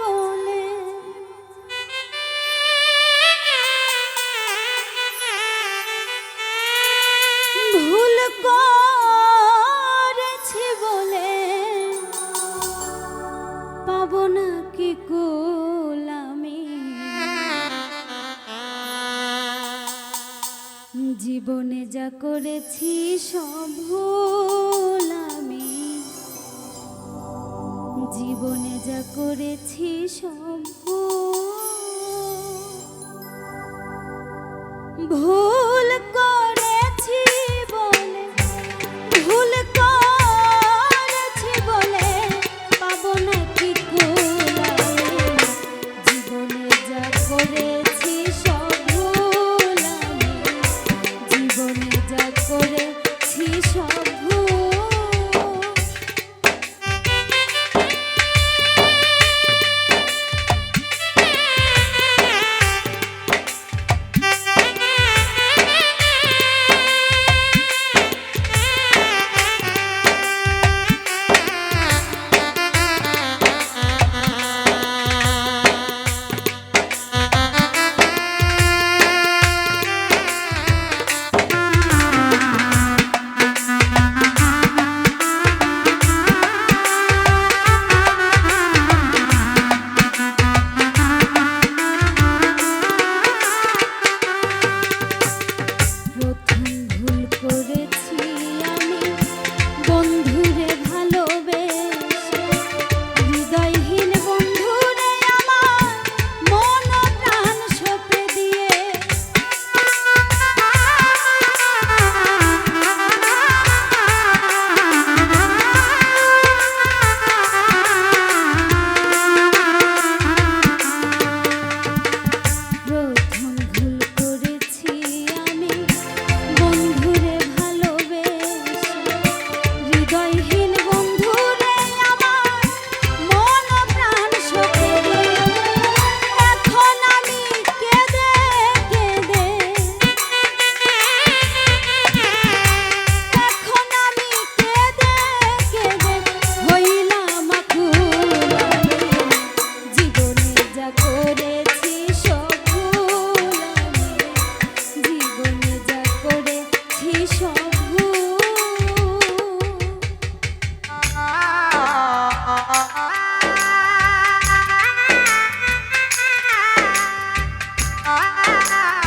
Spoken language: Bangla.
বলে। ভুল বলে। না কি জীবনে যা করেছি সম্ভব জীবনে যা করেছি সব ah, ah.